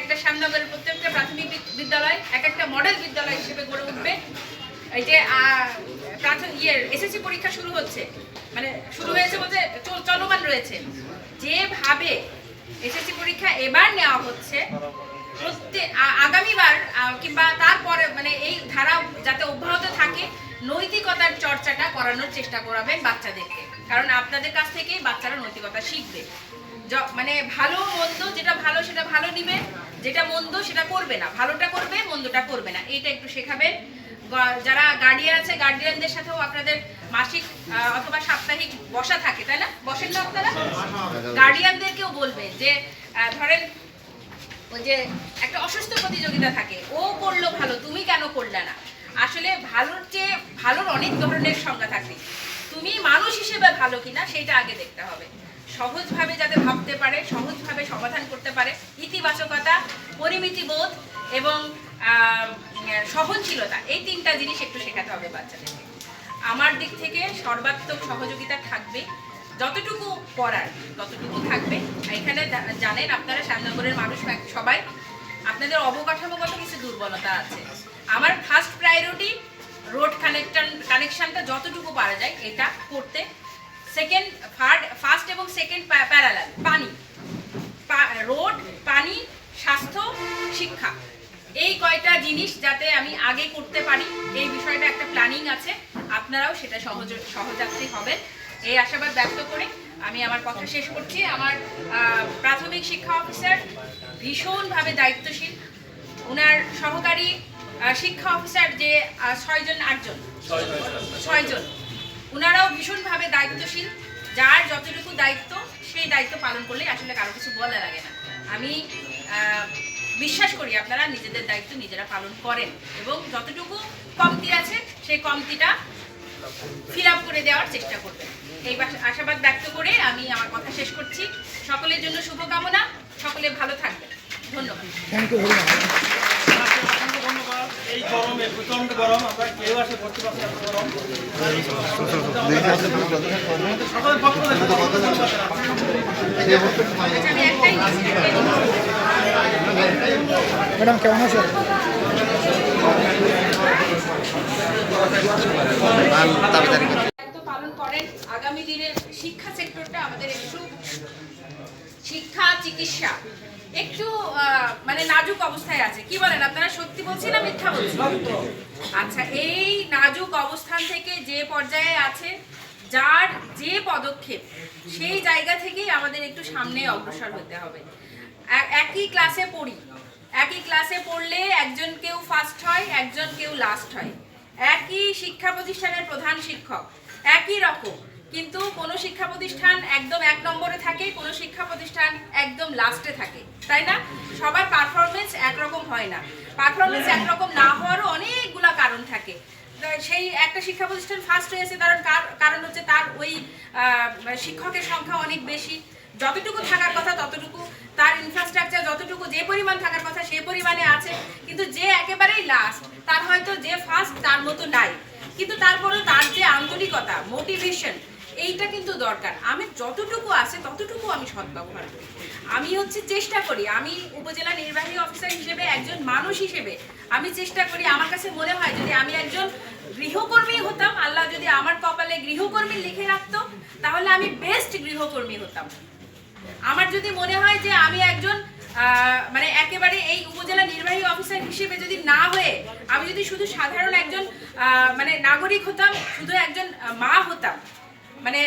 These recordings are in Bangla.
একটা শ্যামনগরের প্রত্যেকটা প্রাথমিক বিদ্যালয়, এক একটা মডেল বিদ্যালয় হিসেবে গড়ে উঠবে। এই যে প্রাথমিক ইয়ের এসএসসি পরীক্ষা শুরু হচ্ছে। মানে শুরু হয়েছে বলতে চলমান রয়েছে। যেভাবে এসএসসি পরীক্ষা এবার নেওয়া হচ্ছে প্রত্যেক আগামীবার কিংবা তারপরে মানে এই ধারা যাতে অব্যাহত থাকে, নৈতিকতার চর্চাটা করানোর চেষ্টা করাবেন বাচ্চাদেরকে। কারণ আপনাদের কাছ থেকেই বাচ্চারা নৈতিকতা শিখবে। মানে ভালো মন্দ, যেটা ভালো সেটা ভালো নিবে। যেটা মন্দ সেটা করবে না, ভালোটা করবে, মন্দটা করবে না। এইটা একটু শেখাবেন। যারা গার্ডিয়ান আছে গার্ডিয়ানদের সাথেও আপনাদের মাসিক অথবা সাপ্তাহিক বসা থাকে, তাই না? বসেন না আপনারা? গার্ডিয়ানদেরকেও বলবে যে ধরেন ওই যে একটা অসুস্থ প্রতিযোগিতা থাকে, ও করল ভালো, তুমি কেন করলে না? আসলে ভালোর চেয়ে, ভালোর অনেক ধরনের সংজ্ঞা থাকে। তুমি মানুষ হিসেবে ভালো কিনা সেটা আগে দেখতে হবে। সহজভাবে যাতে ভাবতে পারে, সহজভাবে সমাধান করতে পারে, ইতিবাচকতা পরিমিতি বোধ এবং সহনশীলতা, এই তিনটা জিনিস একটু শেখাতে হবে বাচ্চাদেরকে। আমার দিক থেকে সর্বাত্মক সহযোগিতা থাকবে, যতটুকু করার ততটুকু থাকবে। এখানে জানেন আপনারা শ্যামনগরের মানুষ সবাই, আপনাদের অবকাঠামোগত কিছু দুর্বলতা আছে। আমার ফার্স্ট প্রায়োরিটি রোড কানেকশন কানেকশনটা যতটুকু পারা যায়, এটা করতে সেকেন্ড থার্ড ফার্স্ট এবং সেকেন্ড প্যারালাল পানি। রোড পানি স্বাস্থ্য শিক্ষা। এই কয়টা জিনিস যাতে আমি আগে করতে পারি এই বিষয়টা একটা প্ল্যানিং আছে। আপনারাও সেটা সহজ সহযাত্রী হবেন। এই আশাবাদ ব্যক্ত করে আমি আমার কথা শেষ করছি। আমার প্রাথমিক শিক্ষা অফিসার ভীষণভাবে দায়িত্বশীল। ওনার সহকারী শিক্ষা অফিসার যে ছয়জন আটজন? ছয়জন। ওনারাও ভীষণভাবে দায়িত্বশীল। যার যতটুকু দায়িত্ব, সেই দায়িত্ব পালন করলে আসলে কারও কিছু বলা লাগে না। আমি বিশ্বাস করি আপনারা নিজেদের দায়িত্ব নিজেরা পালন করেন এবং যতটুকু কমতি আছে, সেই কমতিটা ফিল আপ করে দেওয়ার চেষ্টা করবেন। এই আশাবাদ ব্যক্ত করে আমি আমার কথা শেষ করছি। সকলের জন্য শুভকামনা। সকলে ভালো থাকবেন। ধন্যবাদ। এই গরমে প্রচণ্ড গরম আমরা কেউ আসে ভর্তি এত গরম। পক্ষ। ম্যাডাম কেমন আছেন? পালন করেন আগামী দিনের শিক্ষা সেক্টরটা আমাদের একটু শিক্ষা চিকিৎসা। একটু মানে নাজুক অবস্থায় আছে। কি বলেন, আপনারা সত্যি বলছেন না মিথ্যা বলছেন আচ্ছা এই নাজুক অবস্থান থেকে যে পর্যায়ে আছে, যার যে পদক্ষেপ, সেই জায়গা থেকেই আমাদের একটু সামনে অগ্রসর হতে হবে। একই ক্লাসে পড়ি। একই ক্লাসে পড়লে একজন কেউ ফার্স্ট হয়, একজন কেউ লাস্ট হয়। একই শিক্ষা প্রতিষ্ঠানের প্রধান শিক্ষক। একই রকম। কিন্তু কোনো শিক্ষা প্রতিষ্ঠান একদম এক নম্বরে থাকে, কোনো শিক্ষা প্রতিষ্ঠান একদম লাস্টে থাকে, তাই না? সবার পারফরমেন্স একরকম হয় না। পারফরমেন্স একরকম না হওয়ারও অনেকগুলা কারণ থাকে। সেই একটা শিক্ষা প্রতিষ্ঠান ফার্স্ট হয়েছে, কারণ কার- কারণ হচ্ছে তার ওই শিক্ষকের সংখ্যা অনেক বেশি। যতটুকু থাকার কথা ততটুকু, তার ইনফ্রাস্ট্রাকচার যতটুকু, যে পরিমাণ থাকার কথা সেই পরিমাণে আছে, কিন্তু যে একেবারেই লাস্ট তার হয়তো যে ফার্স্ট তার মতো নাই। কিন্তু তারপরেও তার যে আন্তরিকতা মোটিভেশন এইটা কিন্তু দরকার। আমি যতটুকু আছে ততটুকু আমি সদ্ব্যবহার করি। আমি হচ্ছে চেষ্টা করি, আমি উপজেলা নির্বাহী অফিসার হিসেবে একজন মানুষ হিসেবে আমি চেষ্টা করি, আমার কাছে মনে হয় যদি আমি একজন গৃহকর্মী হতাম, আল্লাহ যদি আমার কপালে গৃহকর্মী লিখে রাখতো, তাহলে আমি বেস্ট গৃহকর্মী হতাম। আমার যদি মনে হয় যে আমি একজন মানে একেবারে এই উপজেলা নির্বাহী অফিসার হিসেবে যদি না হয়ে, আমি যদি শুধু সাধারণ একজন মানে নাগরিক হতাম, শুধু একজন মা হতাম মানে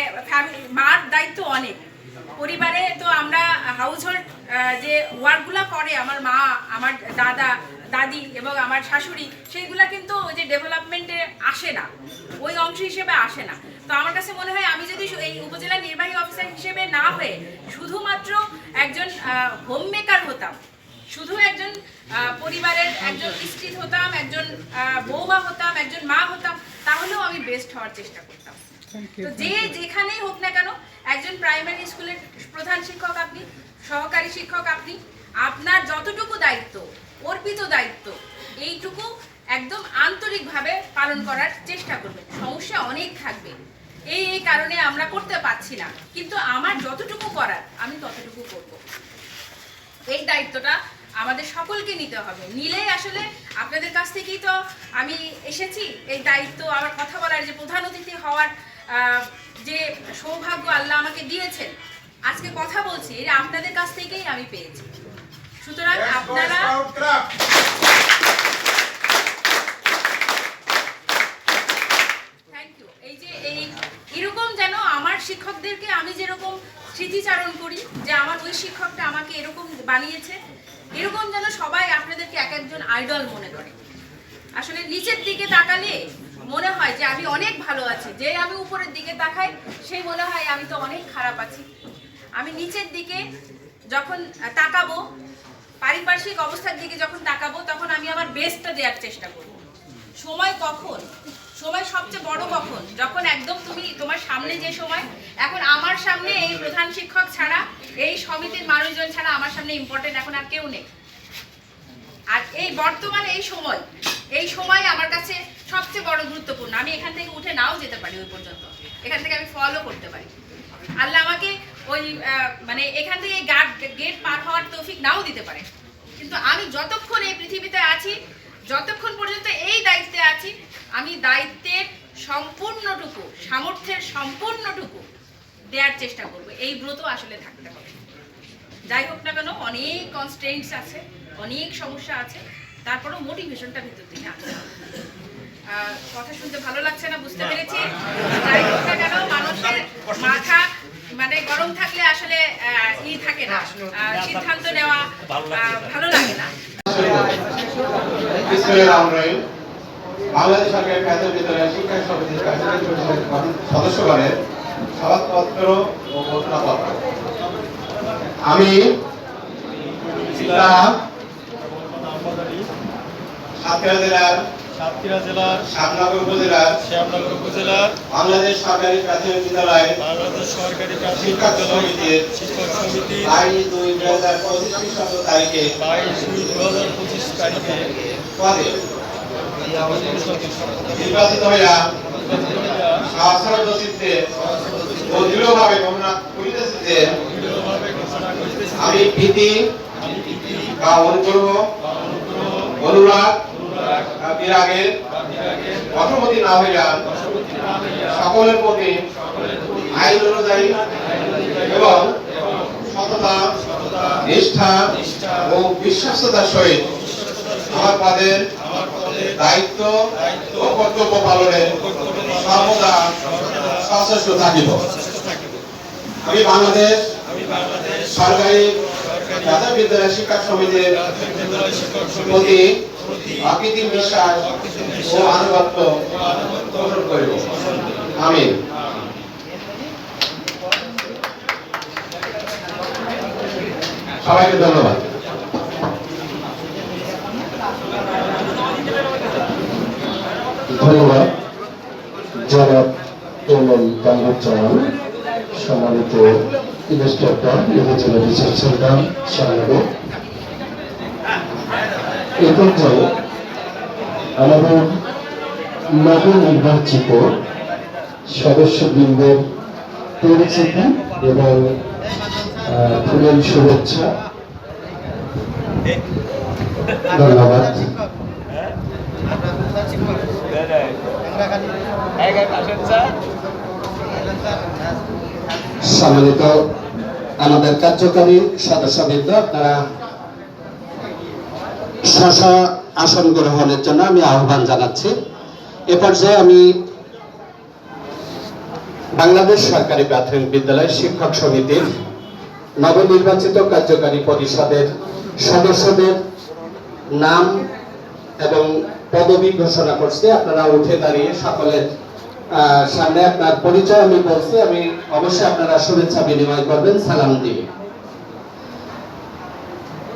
মার দায়িত্ব অনেক। পরিবারে তো আমরা হাউস হোল্ড যে ওয়ার্কগুলো করে, আমার মা, আমার দাদা, দাদি এবং আমার শাশুড়ি সেইগুলা কিন্তু ওই যে ডেভেলপমেন্টে আসে না। ওই অংশ হিসেবে আসে না। তো আমার কাছে মনে হয় আমি যদি এই উপজেলা নির্বাহী অফিসার হিসেবে না হয়ে শুধুমাত্র একজন হোম মেকার হতাম, শুধু একজন পরিবারের একজন স্ত্রী হতাম, একজন বৌমা হতাম, একজন মা হতাম, তাহলেও আমি বেস্ট হওয়ার চেষ্টা করতাম। তো যে যেখানেই হোক না কেন একজন প্রাইমারি স্কুলের প্রধান শিক্ষক আপনি সহকারী শিক্ষক আপনি আপনার যতটুকু দায়িত্ব অর্পিত দায়িত্ব এইটুকু একদম আন্তরিকভাবে পালন করার চেষ্টা করবেন। সমস্যা অনেক থাকবে। এই এই কারণে আমরা করতে পারছি না। কিন্তু আমার যতটুকু করার আমি ততটুকু করব। এই দায়িত্বটা আমাদের সকলকে নিতে হবে। নিলেই আসলে আপনাদের কাছ থেকেই তো আমি এসেছি। এই দায়িত্ব আমার কথা বলার যে প্রধান অতিথি হওয়ার যে সৌভাগ্য আল্লাহ আমাকে দিয়েছেন আজকে কথা বলছি এটা আপনাদের কাছ থেকেই আমি পেয়েছি। সুতরাং আপনারা এই যে এই এরকম যেন আমার শিক্ষকদেরকে আমি যেরকম স্মৃতিচারণ করি যে আমার ওই শিক্ষকটা আমাকে এরকম বানিয়েছে এরকম যেন সবাই আপনাদেরকে এক একজন আইডল মনে করে। আসলে নিচের দিকে তাকালে মনে হয় যে আমি অনেক ভালো আছি। যে আমি উপরের দিকে তাকাই, সেই মনে হয় আমি তো অনেক খারাপ আছি। আমি নিচের দিকে যখন তাকাবো, পারিপার্শ্বিক অবস্থার দিকে যখন তাকাবো, তখন আমি আমার বেস্টটা দেওয়ার চেষ্টা করব। সময় কখন? সময় সবচেয়ে বড় কখন? যখন একদম তুমি তোমার সামনে যে সময়, এখন আমার সামনে এই প্রধান শিক্ষক ছাড়া, এই সমিতির মানুষজন ছাড়া আমার সামনে ইম্পর্টেন্ট এখন আর কেউ নেই। আর এই বর্তমানে এই সময় এই সময় আমার কাছে সবচেয়ে বড় গুরুত্বপূর্ণ। আমি এখান থেকে উঠে নাও যেতে পারি ওই পর্যন্ত। এখান থেকে আমি ফলো করতে পারি। আল্লাহ আমাকে ওই মানে এখান থেকে গার্ড গেট পার হওয়ার তৌফিক নাও দিতে পারে। কিন্তু আমি যতক্ষণ এই পৃথিবীতে আছি, যতক্ষণ পর্যন্ত এই দায়িত্বে আছি, আমি দায়িত্বের সম্পূর্ণটুকু, সামর্থ্যের সম্পূর্ণটুকু দেওয়ার চেষ্টা করব। এই ব্রত আসলে থাকতে হবে। যাই হোক না কেন, অনেক কনস্ট্রেন্টস আছে, অনেক সমস্যা আছে। তারপরেও মোটিভেশনটা ভিতর থেকে আসতে হবে। কথা শুনতে ভালো লাগছে না বুঝতে পেরেছি হোক কেন মানুষের মাথা মানে গরম থাকলে আসলে ই থাকে না সিদ্ধান্ত নেওয়া ভালো লাগে না। বাংলাদেশ সরকারের প্রাথমিক বিদ্যালয় শিক্ষা সমিতির সদস্যগণের সনদপত্র ও ঘোষণাপত্র আমি সাতক্ষীরা জেলার সাতক্ষীরা জেলার শ্যামনগর উপজেলার শ্যামনগর উপজেলার বাংলাদেশ সরকারি প্রাথমিক বিদ্যালয় বাংলাদেশ সরকারি শিক্ষক সমিতির শিক্ষক সমিতি বাইশ দুই দুই হাজার পঁচিশ খ্রিস্টাব্দ তারিখে বাইশ দুই হাজার পঁচিশ তারিখে পদে নির্বাচিত হইয়া ও দৃঢ়ভাবে করিতেছি যে আমি ভীতি বা অনুগ্রহ অনুরাগ অনুরাগ বা বিরাগের বা বিরাগের বশবর্তী না হইয়া সকলের প্রতি আইন অনুযায়ী এবং সততা, নিষ্ঠা ও বিশ্বাসতার সহিত আমার পদের দায়িত্ব ও কর্তব্য পালনে সর্বদা সচেষ্ট থাকিব। আমি বাংলাদেশ সরকারি প্রাথমিক বিদ্যালয় শিক্ষা সমিতির শিক্ষক প্রতি বিশ্বাস ও আনুগত্য পোষণ করিব। আমি সবাইকে ধন্যবাদ। ধন্যবাদ, জনাব এমএল গাঙ্গুজ্জামান সম্মানিত ইনস্ট্রাক্টর উপজেলা রিসার্চ সেন্টার শ্যামনগর এ পর্যায়ে আমাদের নবনির্বাচিত সদস্যবৃন্দের পরিচিতি এবং ফুলের শুভেচ্ছা। ধন্যবাদ। সম্মানিত আমাদের কার্যকারী সদস্যবৃন্দ, আপনারা স্ব আসন গ্রহণের জন্য আমি আহ্বান জানাচ্ছি। এ পর্যায়ে আমি বাংলাদেশ সরকারি প্রাথমিক বিদ্যালয় শিক্ষক সমিতির নবনির্বাচিত কার্যকারী পরিষদের সদস্যদের নাম এবং পদবি ঘোষণা করছি। আপনারা উঠে দাঁড়িয়ে সকলের সামনে আপনার পরিচয় আমি বলছি। আমি অবশ্যই আপনারা শুভেচ্ছা বিনিময় করবেন। সালাম দিয়ে।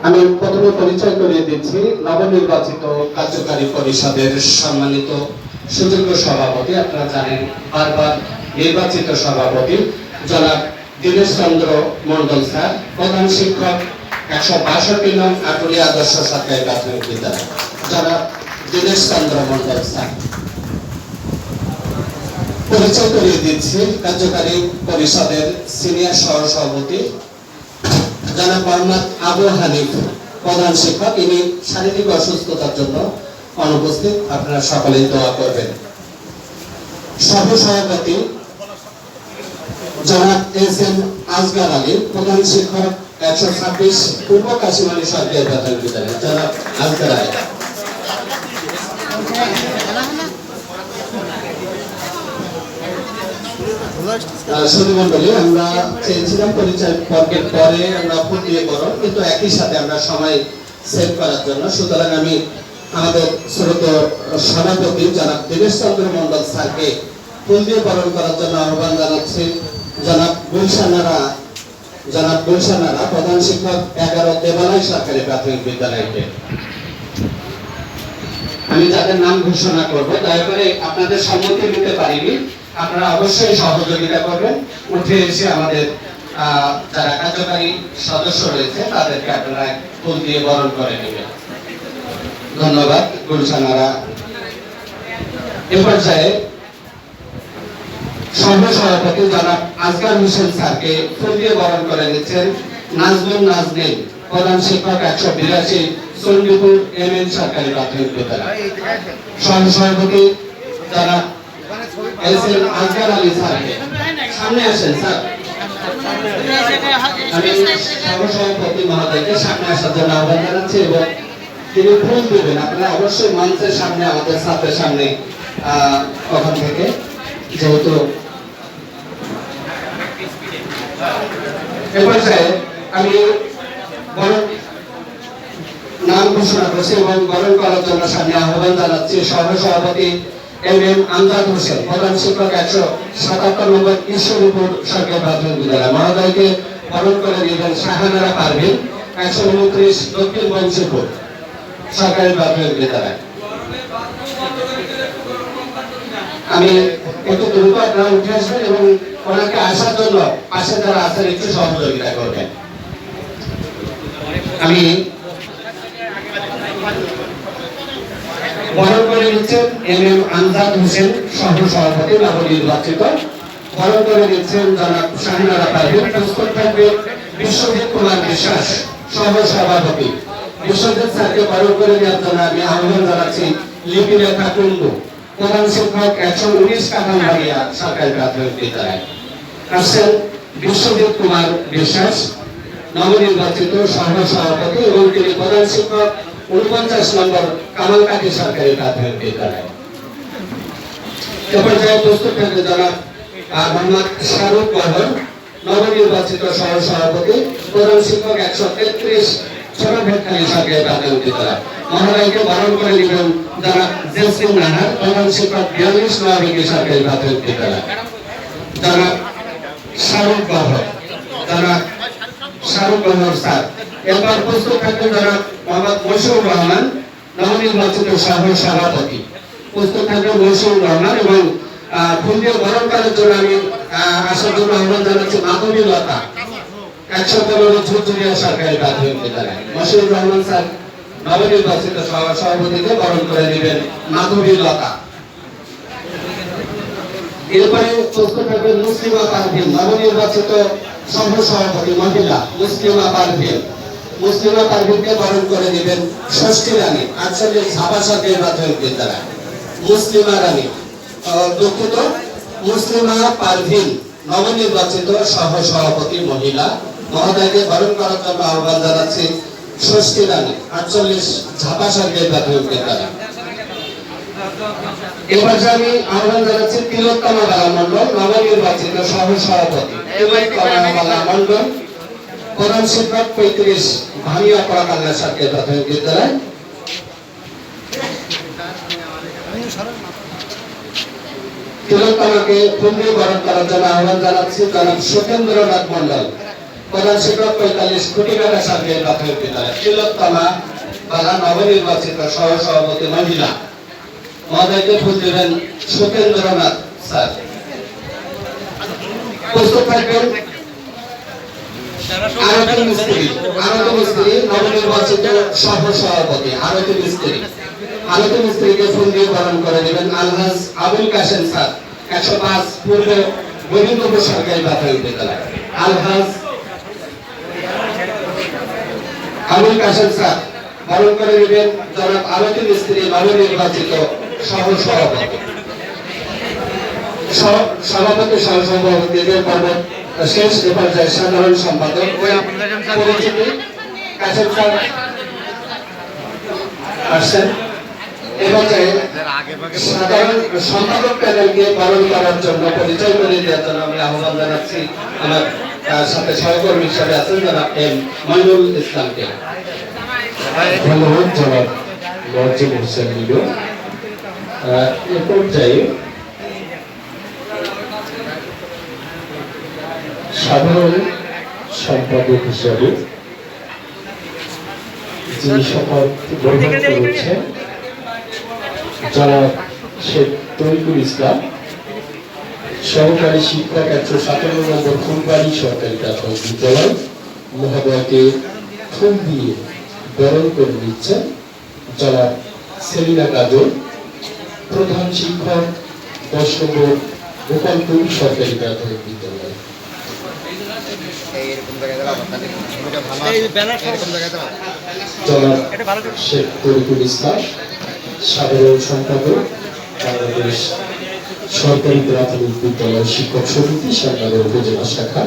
আমি প্রথমে পরিচয় করিয়ে দিচ্ছি নবনির্বাচিত কার্যকারী পরিষদের সম্মানিত সুযোগ্য সভাপতি, আপনারা জানেন বারবার নির্বাচিত সভাপতি, জনাব দীনেশ চন্দ্র মন্ডল স্যার, প্রধান শিক্ষক একশো বাষট্টি নং আটুলি আদর্শ সরকারি প্রাথমিক বিদ্যালয়। জনাব দীনেশ চন্দ্র মন্ডল স্যার। পরিচয় করিয়ে দিচ্ছি কার্যকারী পরিষদের সিনিয়র সহ সভাপতি জনাব মোহাম্মদ আবু হানিফ। প্রধান শিক্ষক, ইনি শারীরিক অসুস্থতার জন্য অনুপস্থিত। আপনারা সকলেই দোয়া করবেন। সহ সভাপতি জনাব এস এম আজগার আলী, প্রধান শিক্ষক, একশো ছাব্বিশ পূর্ব কাশিমালী সরকারি প্রাথমিক বিদ্যালয় জনাব আজগার আলী। শুধু আমরা চেয়েছিলাম পরিচয় পর্বের পরে আমরা ভোট দিয়ে করো কিন্তু একই সাথে আমরা সময় সেভ করার জন্য। সুতরাং আমি আমাদের শ্রোত সভাপতি জনাব দিনেশ চন্দ্র মন্ডল স্যারকে ফুল দিয়ে বরণ করার জন্য আহ্বান জানাচ্ছি। জনাব গুলশানারা জনাব গুলশানারা, প্রধান শিক্ষক এগারো দেবালয় সরকারি প্রাথমিক বিদ্যালয়কে আমি যাদের নাম ঘোষণা করব। দয়া করে আপনাদের সম্মতি নিতে পারিনি। আপনারা অবশ্যই সহযোগিতা করবেন। উঠে এসে আমাদের যারা কার্যকারী সদস্য রয়েছে, তাদেরকে আপনারা ফুল দিয়ে বরণ করে নেবেন। ধন্যবাদ, গুলশানারা। এ পর্যায়ে সহ সভাপতি জনাব আজগার হোসেন স্যারকে ফুল দিয়ে বরণ করে নিচ্ছেন নাজমুল নাজনীন, প্রধান শিক্ষক একশো বিরাশি চন্ডীপুর এম এন সরকারি প্রাথমিক বিদ্যালয়। সহ সভাপতি জনাব এস এম আজগার আলী স্যারকে সামনে আসেন স্যার। আমি সহ সভাপতি মহোদয়কে সামনে আসার জন্য আহ্বান জানাচ্ছি এবং তিনি ফুল দেবেন। আপনারা অবশ্যই মঞ্চের সামনে, আমাদের ছাত্রের সামনে ওখান থেকে, যেহেতু এ পর্যায়ে আমি নাম ঘোষণা করছি এবং বরণ করার জন্য সামনে আহ্বান জানাচ্ছি সহ সভাপতি এম এম আমজাদ হোসেন, প্রধান শিক্ষক একশো সাতাত্তর নম্বর ঈশ্বরীপুর সরকারি প্রাথমিক বিদ্যালয়। মহোদয়কে বরণ করে দিবেন শাহানারা পারভিন, একশো উনত্রিশ দক্ষিণ বংশীপুর সরকারি প্রাথমিক বিদ্যালয়। আমি একটু দ্রুত আপনারা উঠে আসবেন এবং ওনাকে আসার জন্য পাশে যারা আছেন একটু সহযোগিতা করবেন। আমি বরণ করে নিচ্ছেন এম এম আমজাদ হোসেন সহ সভাপতি নবনির্বাচিত বরণ করে নিচ্ছেন জনাব শাহিনারা পারভিন প্রস্তুত থাকবে বিশ্বজিৎ কুমার বিশ্বাস সহ সভাপতি বিশ্বজিৎ স্যারকে বরণ করে নেওয়ার জন্য আমি আহ্বান জানাচ্ছি লিপিরেখা কুন্ডু প্রধান শিক্ষক একশো উনিশ কাঠামবাড়িয়া সরকারি প্রাথমিক বিদ্যালয়। আসছেন বিশ্বজিৎ কুমার বিশ্বাস, নবনির্বাচিত সহ সভাপতি এবং তিনি প্রধান শিক্ষক উনপঞ্চাশ নম্বর কামালকাটি সরকারি প্রাথমিক বিদ্যালয় এ পর্যায়ে প্রস্তুত থাকবে আহ, মোহাম্মদ শাহরুখ বহর নবনির্বাচিত সহ সভাপতি প্রধান শিক্ষক একশো তেত্রিশ ছোট ভেটখালী সরকারি প্রাথমিক বিদ্যালয় মহারাজকে বরণ করে নেবেন জনাব জেসিম নাহার প্রধান শিক্ষক বিয়াল্লিশ নবী সরকারি প্রাথমিক বিদ্যালয় জনাব শাহরুখ বহর জনাব শাহরুখ বহর স্যার। এরপর প্রস্তুত থাকবেন জনাব মোহাম্মদ মশিউর রহমান নবনির্বাচিত সহ সভাপতি প্রস্তুত থাকবেন মশিউর রহমান এবং আহ, ফুল দিয়ে বরণ করার জন্য আমি আসার জন্য আহ্বান জানাচ্ছি মাধবী লতা। একশো সরকারি প্রাথমিক বিদ্যালয় মশিউর রহমান স্যার নবনির্বাচিত সভাপতিকে করে মাধবী লতা। এরপরে থাকবে মুসলিমা পারভিন নবনির্বাচিত সভাপতি মহিলা মুসলিমা পারভিন মুসলিমা পারভিনকে বরণ করে দিবেন ষষ্ঠী রানী আটচল্লিশ সরকারি প্রাথমিক বিদ্যালয় মুসলিমা রানী দুঃখিত, মুসলিমা পারভিন নবনির্বাচিত সহ সভাপতি মহিলা। মহোদয়কে বরণ করার জন্য আহ্বান জানাচ্ছি ষষ্ঠী রানী আটচল্লিশ সরকারি প্রাথমিক বিদ্যালয় এবার আমি আহ্বান জানাচ্ছি তিলোত্তমা বালা মন্ডল নবনির্বাচিত সহ সভাপতি তিলোত্তমা বালা মন্ডল প্রধান শিক্ষক পঁয়ত্রিশ ভামিয়া পড়াকাল্লা সরকারি প্রাথমিক বিদ্যালয়। তিলোত্তমাকে পুণ্যে বরণ করার জন্য আহ্বান জানাচ্ছি জনাব সত্যেন্দ্রনাথ মন্ডল প্রধান শিক্ষক পঁয়তাল্লিশ কোটিকাটা সরকারি প্রাথমিক বিদ্যালয়। তিলোত্তমা বালা নবনির্বাচিত সহ সভাপতি মহিলা। মহোদয়কে ফুল দেবেন সুকেন্দ্রনাথ স্যার। প্রস্তুত থাকবেন। আরতি মিস্ত্রি আরতি মিস্ত্রি নবনির্বাচিত সহ সভাপতি আরতি মিস্ত্রি। আরতি মিস্ত্রিকে ফুল দিয়ে বরণ করে দেবেন আলহাজ আবুল কাশেম স্যার একশো পাঁচ পূর্ব গোবিন্দপুর সরকারি প্রাথমিক বিদ্যালয়। আলহাজ আবুল কাশেম স্যার বরণ করে নেবেন জনাব আরতি মিস্ত্রি নবনির্বাচিত সহ সভাপতি। সহ- সভাপতি সহ সভাপতিদের পর্বত শেষ এ পর্যায়ে সাধারণ সম্পাদক আসছেন এ পর্যায়ে সাধারণ সম্পাদক প্যানেলকে পালন করার জন্য পরিচয় করে দেওয়ার জন্য আমি আহ্বান জানাচ্ছি আমার সাথে সহকর্মী হিসাবে আছেন জনাব এম মইনুল ইসলামকে ধন্যবাদ জনাব মর্জিম হোসেন এ পর্যায়ে সাধারণ সম্পাদক হিসাবে যিনি শপথ গ্রহণ করেছেন, যারা শেখ তরিকুল ইসলাম, সহকারী শিক্ষা একশো সতেরো নম্বর ফুলবাড়ি সরকারি প্রাথমিক বিদ্যালয়, মহোদয়কে ফুল দিয়ে বরণ করে দিচ্ছেন যারা সেলিনা কাজল প্রধান শিক্ষক, দশ নম্বর গোপালপুর সরকারি প্রাথমিক বিদ্যালয়। এইরকম জায়গায় দাঁড়াবো তাহলে ছবিটা ভালো এই ব্যানার এরকম জায়গায় দাঁড়াবো এটা ভালো শেখ তরিকুল ইসলাম সাধারণ সম্পাদক বাংলাদেশ সরকারি প্রাথমিক বিদ্যালয় শিক্ষক সমিতি উপজেলা শাখা।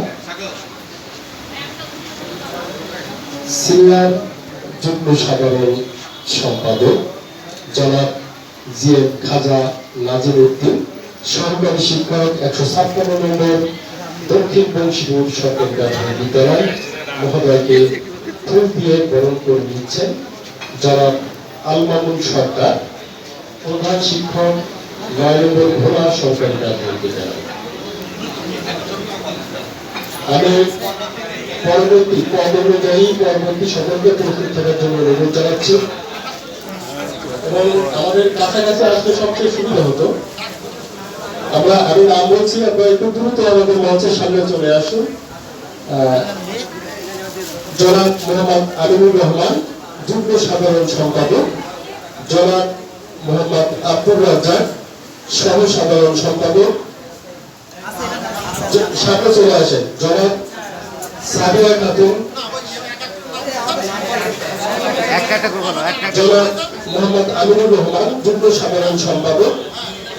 সিনিয়র যুগ্ম সাধারণ সম্পাদক জনাব জি এম খাজা নাজির উদ্দিন সহকারী শিক্ষক একশো ছাপ্পান্ন নম্বর দক্ষিণ বংশীপুর সরকারি প্রাথমিক বিদ্যালয় মহোদয়কে ফুল দিয়ে বরণ করে নিচ্ছেন জনাব আলমামুল সরকার, প্রধান শিক্ষক নয় নম্বর ভোলা সরকারি প্রাথমিক বিদ্যালয়। আমি পরবর্তী পদ অনুযায়ী পরবর্তী সকলকে প্রস্তুত থাকার জন্য অনুরোধ জানাচ্ছি। এবং আমাদের কাছাকাছি আসতে সবচেয়ে সুবিধা হতো আমরা আমি নাম বলছি আপনারা একটু দ্রুত আমাদের মঞ্চের সামনে চলে আসুন। জনাব মোহাম্মদ আমিনুর রহমান যুগ্ম সাধারণ সম্পাদক। জনাব মোহাম্মদ আব্দুর রাজ্জাক সহ সাধারণ সম্পাদক সামনে চলে আসেন জনাব সাবিয়া খাতুন। জনাব মোহাম্মদ আমিনুর রহমান যুগ্ম সাধারণ সম্পাদক।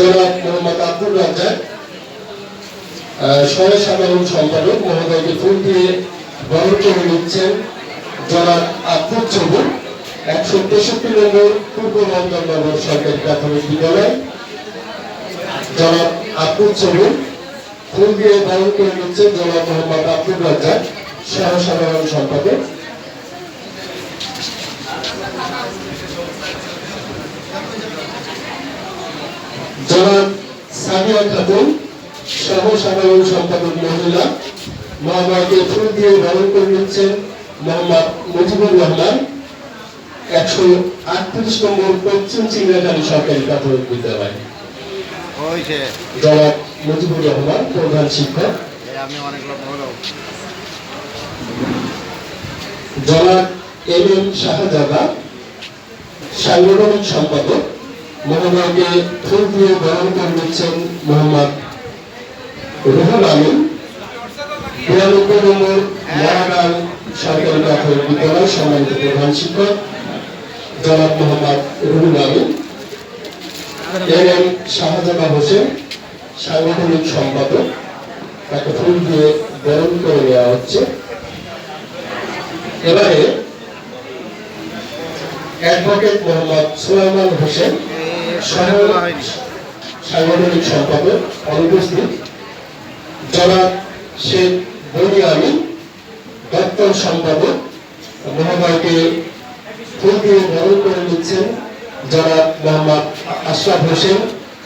জনাব মোহাম্মদ আব্দুল রাজ্জাক সহ সাধারণ সম্পাদক মহোদয়কে ফুল দিয়ে বরণ করে নিচ্ছেন জনাব আব্দুল চবুর একশো তেষট্টি নম্বর পূর্ব নন্দননগর সরকারি প্রাথমিক বিদ্যালয়। জনাব আব্দুল চবুর ফুল দিয়ে বরণ করে নিচ্ছেন জনাব মোহাম্মদ আব্দুল রাজ্জাক সহ সাধারণ সম্পাদক। জনাব সামিয়া খাতুন সহ সাধারণ সম্পাদক মহিলা মহামারকে ফুল দিয়ে বরণ করে নিচ্ছেন মোহাম্মদ মুজিবুর রহমান। একশো আটত্রিশ নম্বর পশ্চিম চিংড়াখালী সরকারি প্রাথমিক বিদ্যালয়। জনাব মুজিবুর রহমান প্রধান শিক্ষক। জনাব এম এম শাহজাদা সাংগঠনিক সম্পাদক। মহামারকে ফুল দিয়ে বরণ করে নিচ্ছেন মোহাম্মদ রুহুল আমিন। বিরানব্বই নম্বর মহাগান সরকারি প্রাথমিক বিদ্যালয় সম্মানিত প্রধান শিক্ষক, জনাব মোহাম্মদ রুহুল আমিন। এম এম শাহজাদা হোসেন, সাংগঠনিক সম্পাদক, তাকে ফুল দিয়ে বরণ করে নেওয়া হচ্ছে। এবারে অ্যাডভোকেট মোহাম্মদ সুলাইমান হোসেন সহ হয়নি। সাংগঠনিক সম্পাদক অনুপস্থিত জনাব শেখ বনি আমিন দপ্তর সম্পাদক মহোদয়কে ফুল দিয়ে বরণ করে নিচ্ছেন জনাব মোহাম্মদ আশরাফ হোসেন,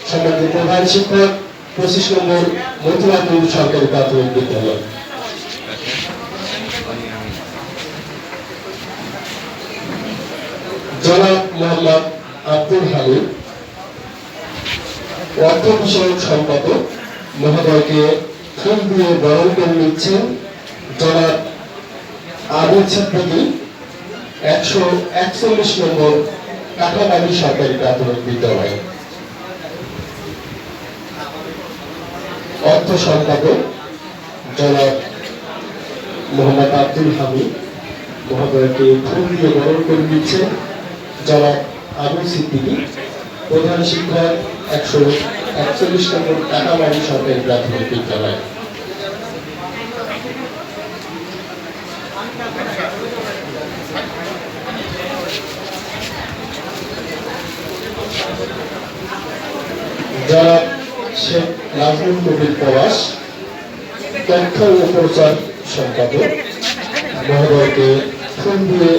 সম্মানিত প্রধান শিক্ষক, পঁচিশ নম্বর মথুরাপুর সরকারি প্রাথমিক বিদ্যালয়। জনাব মোহাম্মদ আব্দুল হামিদ অর্থ বিষয়ক সম্পাদক মহোদয়কে ফুল দিয়ে বরণ করে নিচ্ছেন জনাব সিদ্দিকী, একশো একচল্লিশ নম্বর কাঠাবাড়ি সরকারি প্রাথমিক বিদ্যালয়। অর্থ সম্পাদক জনাব মোহাম্মদ আব্দুল হামিদ, মহোদয়কে ফুল দিয়ে বরণ করে দিচ্ছেন জনাব আবু সিদ্দিকী, প্রধান শিক্ষক একশো একচল্লিশ নম্বর কাটাবাড়ি সরকারি প্রাথমিক বিদ্যালয়। জনাব শেখ নাজমুল কবির পলাশ তথ্য ও প্রচার সম্পাদক মহোদয়কে ফুল দিয়ে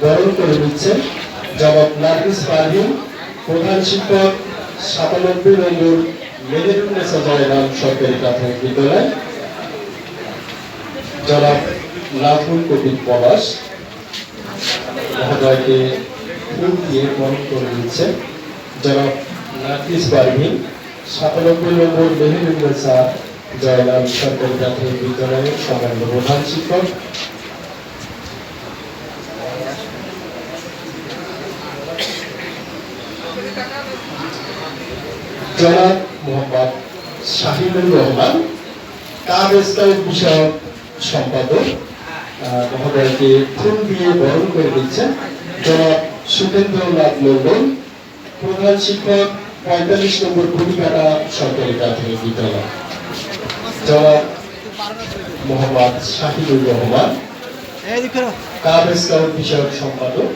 বরণ করে নিচ্ছেন জনাব নার্গিস পারভিন প্রধান শিক্ষক সাতানব্বই নম্বর মেহেরুন্নেসা জয়নাম সরকারি প্রাথমিক বিদ্যালয়। জনাব নাজমুল কবির পলাশ মহোদয়কে ফুল দিয়ে বরণ করে নিচ্ছেন জনাব নার্গিস পারভিন সাতানব্বই নম্বর মেহেরুন্নেসা জয়নাম সরকারি প্রাথমিক বিদ্যালয়ের সম্মানিত প্রধান শিক্ষক। জনাব মোহাম্মদ শাহিনুর রহমান কাব স্কাউট বিষয়ক সম্পাদক মহোদয়কে ফুল দিয়ে বরণ করে দিচ্ছেন জনাব সুখেন্দ্রনাথ মন্ডল প্রধান শিক্ষক, পঁয়তাল্লিশ নম্বর কুড়িকাটা সরকারি প্রাথমিক বিদ্যালয়। জনাব মোহাম্মদ শাহিদুর রহমান কাব স্কাউট বিষয়ক সম্পাদক।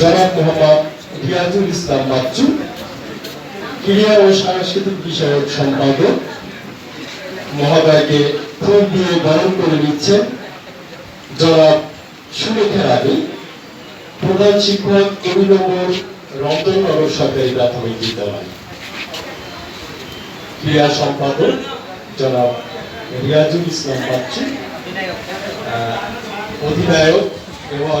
জনাব মোহাম্মদ রিয়াজুল ইসলাম বাচ্চু, ক্রীড়া ও সাংস্কৃতিক বিষয়ক সম্পাদক, মহোদয়কে ফুল দিয়ে বরণ করে নিচ্ছেন জনাব সুলেখা রানী, প্রধান শিক্ষক দুই নম্বর রমদনগর সরকারি প্রাথমিক বিদ্যালয়। ক্রীড়া সম্পাদক জনাব রিয়াজুল ইসলাম বাচ্চু অধিনায়ক এবং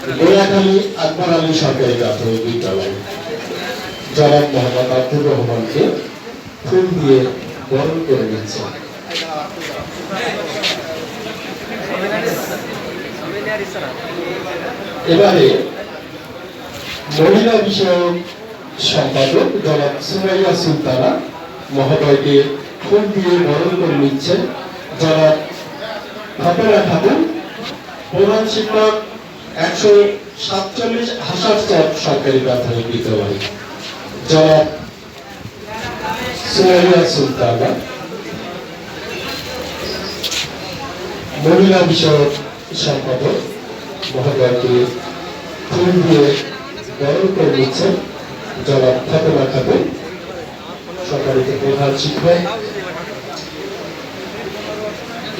গোলাখালী আকবর আলী সরকারি প্রাথমিক বিদ্যালয়, জনাব মোহাম্মদ আব্দুর রহমানকে ফুল দিয়ে বরণ করে নিচ্ছেন এবারে মহিলা বিষয়ক সম্পাদক জনাব সুমাইয়া সুলতানা মহোদয়কে ফুল দিয়ে বরণ করে নিচ্ছেন জনাব ফাতেমা খাতুন প্রধান শিক্ষক একশো সাতচল্লিশ হাসার চক সরকারি প্রাথমিক বিদ্যালয়। জনাব সুমাইয়া সুলতানা, মহিলা বিষয়ক সম্পাদক মহোদয়কে ফুল দিয়ে বরণ করে নিচ্ছেন জনাব ফাতেমা খাতুন। সরকারি প্রধান শিক্ষক।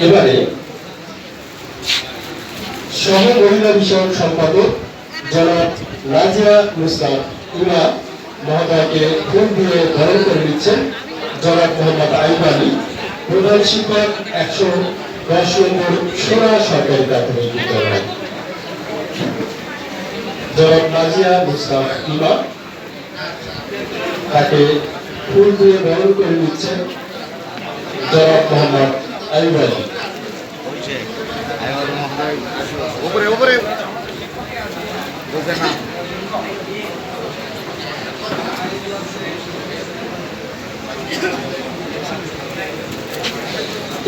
এবারে সহ মহিলা বিষয়ক সম্পাদক জনাব রাজিয়া মুসলাম ইমা মহোদয়কে ফুল দিয়ে বরণ করে নিচ্ছেন জনাব মোহাম্মদ আইব আলী, প্রধান শিক্ষক একশো দশ নম্বর সোনা সরকারি প্রাথমিক বিদ্যালয়। জনাব নাজিয়া মুসলাম ইমা তাকে ফুল দিয়ে বরণ করে নিচ্ছেন জনাব মোহাম্মদ আইব আলী। উপরে উপরে। বুঝলেন না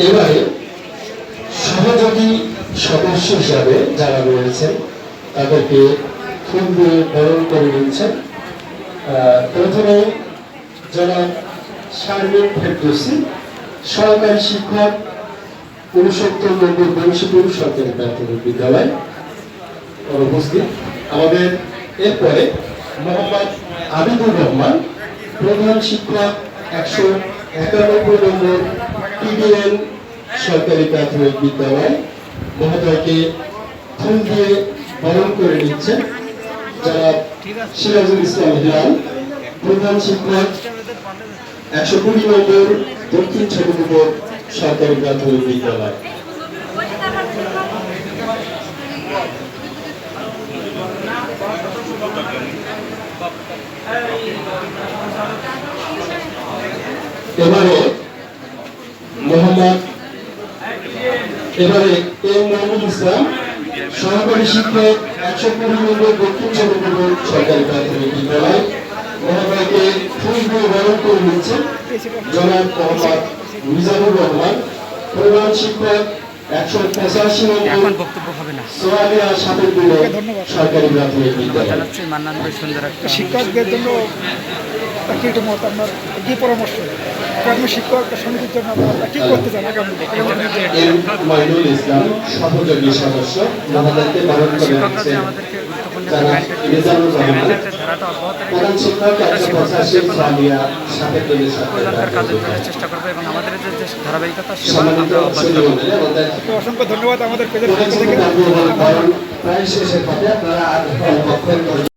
এবারে, সহযোগী সদস্য হিসাবে যারা রয়েছেন, তাদেরকে ফুল দিয়ে বরণ করে নিচ্ছেন। প্রথমে জনাব শারমিন ফেরদৌসি, সহকারী শিক্ষক উনসত্তর নম্বর বংশীপুর সরকারি প্রাথমিক বিদ্যালয় অনুপস্থিত আমাদের এরপরে মোহাম্মদ আবিদুর রহমান প্রধান শিক্ষক একশো একানব্বই নম্বর টিডিএন সরকারি প্রাথমিক বিদ্যালয় মহোদয়কে ফুল দিয়ে বরণ করে নিচ্ছেন যারা সিরাজুল ইসলাম হিলাল প্রধান শিক্ষক, একশো কুড়ি নম্বর দক্ষিণ ছোটপুকুর সরকারি প্রাথমিক বিদ্যালয়। এবারে মোহাম্মদ এবারে এম মোহাম্মদ ইসলাম, সহকারী শিক্ষক, একশো নম্বর দক্ষিণ চন্দ্রপুর সরকারি প্রাথমিক বিদ্যালয়। ফুল দিয়ে বরণ করে নিচ্ছে জনাব মোহাম্মদ মিজানুর রহমান প্রধান শিক্ষক একশো পঁচাশি নম্বর বক্তব্য হবে না। সোয়ালিয়া সরকারি প্রাথমিক বিদ্যালয়। মান্নান ভাই সুন্দর একটা শিক্ষকদের জন্য কি একটু মত আপনার কি পরামর্শ। প্রাথমিক শিক্ষক সমিতির জন্য আপনারা কি করতে চান আগামী আগামী দিনের জন্য? এম মাইনুল ইসলাম সহযোগী সদস্য। আমাদেরকে বরণ করে কল্যাণকার কাজে সরকারি করার চেষ্টা করব এবং আমাদের যে ধারাবাহিকতা আমরা অব্যাহত রাখব। তো অসংখ্য ধন্যবাদ আমাদের পেজের পক্ষ পরিচিত থেকে